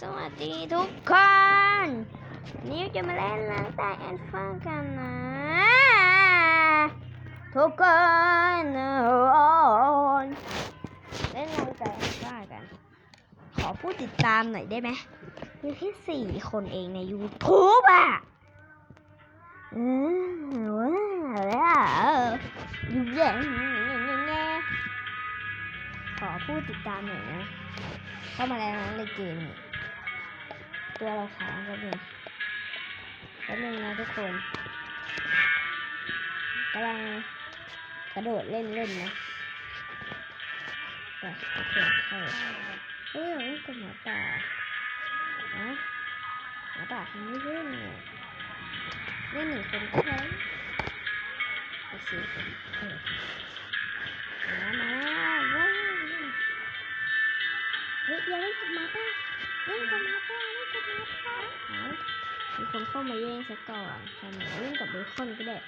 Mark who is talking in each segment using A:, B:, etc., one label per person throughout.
A: สวัสดีทุกคนนี่จะมาเล่นล้างตาแอนฟังกันนะ ทุกคนเล่นล้างตาแอนฟังกัน ขอผู้ติดตามหน่อยได้ไหมมีแค่สี่คนเองใน YouTube อะเออว้าวแล้วอยู่แย่ขอผู้ติดตามหน่อยนะเข้ามาแล้วนะในเกมนี่ ตัวเราค้างก็เป็นแป๊บนึงนะทุกคนกำลังกระโดดเล่นเล่นนะไปโอเคเข้าเฮ้ยมันกับหมาป่าอะหมาป่าทำไม่เล่นเนี่ยเล่นหนึ่งคนก็พอโอเคเออมามา มีคนเข้ามาแย่งซะก่อนทำไมเล่นกับเบคอนก็ได้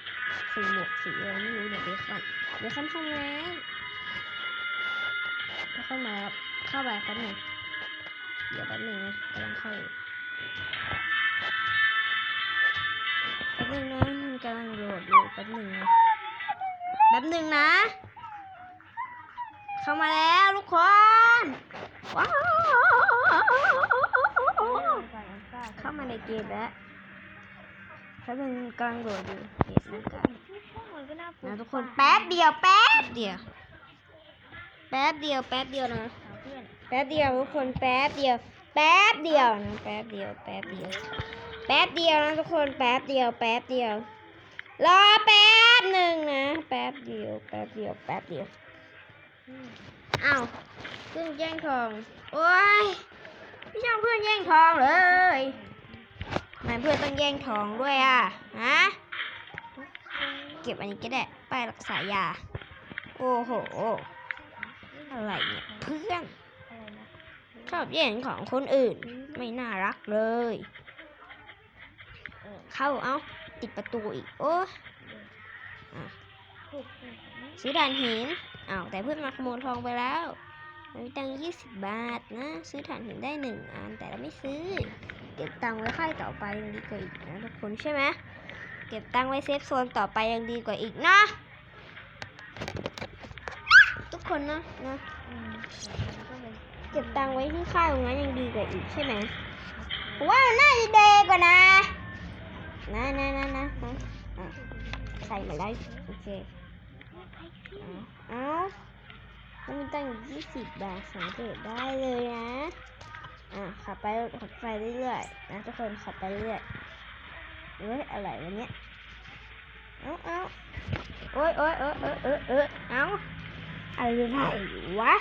A: สีหมวกสีอะไรไม่รู้เนี่ยเบคอนเบคอนเข้ามาแล้วเบคอนมาแล้วเข้าไปแป๊บหนึ่งเดี๋ยวแป๊บหนึ่งนะกำลังเข้าอยู่แป๊บหนึงนะมันกำลังโหลดอยู่แป๊บหนึ่งนะแป๊บหนึ่งนะ เข้ามาแล้วทุกคนว้าวเข้ามาในเกมแล้ว ถ้าเป็นกำลังโหลดอยู่เกมนั่นกันนะทุกคนแป๊บเดียวแป๊บเดียว แป๊บเดียวแป๊บเดียวนะแป๊บเดียวทุกคนแป๊บเดียว แป๊บเดียวนะแป๊บเดียวแป๊บเดียว แป๊บเดียวนะทุกคนแป๊บเดียวแป๊บเดียวรอแป๊บหนึ่งนะ แป๊บเดียวแป๊บเดียวแป๊บเดียวอ้าวเพื่อนแย่งทองโอ้ยไม่ชอบเพื่อนแย่งทองเลย ทำไมเพื่อนต้องแย่งทองด้วยอะฮะเก็บอันนี้ก็ได้ป้ายรักษายา โอ้โห อะไรเนี่ยเพื่อนชอบแย่งของคนอื่นไม่น่ารักเลย เข้าเอาติดประตูอีก โอ้ซื้อด่านหินอ้าวแต่เพื่อนมาขโมยทองไปแล้ว มันมีตังยี่สิบบาทนะ ซื้อถ่านหินได้หนึ่งอันแต่เราไม่ซื้อ เก็บตังค์ไว้ค่ายต่อไปยังดีกว่าอีกนะทุกคนใช่ไหมเก็บตังค์ไว้เซฟโซนต่อไปยังดีกว่าอีกนะ ทุกคนนะนะเก็บตังค์ไว้ที่ค่ายตรงนั้นยังดีกว่าอีกใช่ไหมผมว่ามันน่าจะเดกว่านะนะนะนะนะนะอะใส่มาได้โอเคเอาแล้วมันตั้งยี่สิบบาทสังเกตได้เลยนะ อะขับไปขับไปเรื่อยๆนะทุกคนขับไปเรื่อยเอ้ยอะไรวะเนี้ยเอาเอาโอ้ยโอ้ยเออเออเออเออเอาอะไรวะ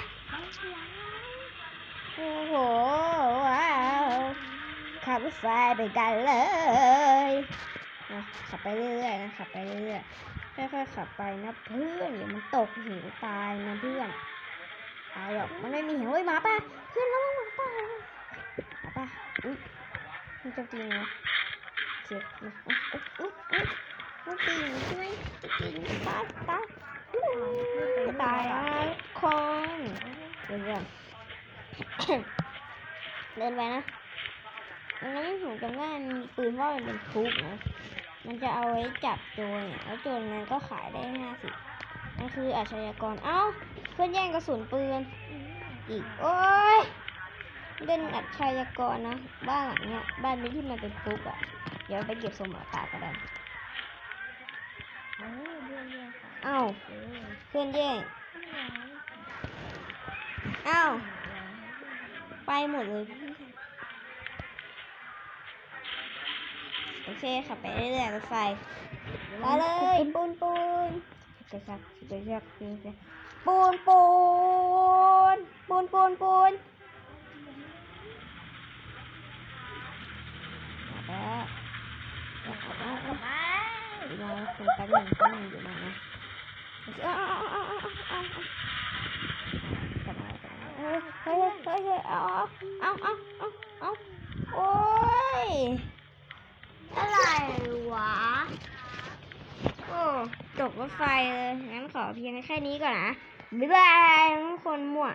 A: โอ้โหว้าวขับรถไฟไปกันเลยอะขับไปเรื่อยๆนะขับไปเรื่อยๆค่อยๆขับไปนะเพื่อนเดี๋ยวมันตกเหวตายนะเพื่อนตายหรอกมันไม่มีเหวเฮ้ยหมาป่ะเพื่อนระวังหมาป่ะหมา ป่ะอุ้ยมันจะตีนะเจ็บนะอุ๊ยอุ๊ยอุ๊ยอุ๊ยมันตีใช่ไหมตีตายตายอุ๊ยตายอะคนเดี๋ยวเดี๋ยวเดินไปนะมันไม่ถูกจำได้มีปืนว่ามันเป็นทุกนะ มันจะเอาไว้จับโจรเนี่ยแล้วโจรนั้นก็ขายได้ห้าสิบนั่นคืออาชญากร เอ้า เพื่อนแย่งกระสุนปืน อีก โอ้ย เป็นอาชญากรนะบ้านหลังเนี้ยบ้านนี้ที่มันเป็นคุกอะ เดี๋ยวไปเก็บสมบัติตาก็ได้เอ้าเพื่อนแย่งเอ้าไปหมดเลยโอเคขับไปเรื่อยๆรถไฟมาเลยปูนปูนกระชักกระชักกระชักปูนปูนปูนปูนปูนมาแล้วเอาเอาเอาเอาเดี๋ยวมา คุณแป๊บนึงแป๊บนึงเดี๋ยวมานะเอาเอาเอาเอาเอาเอาเอากลับมากลับมาเฮ้ยเฮ้ยเฮ้ยเฮ้ยเอาเอาเอาเอาเอาโอ้ยอะไรวะ โอ้จบรถไฟเลย งั้นขอเพียงแค่นี้ก่อนนะ บ๊ายบายทุกคนมั่ว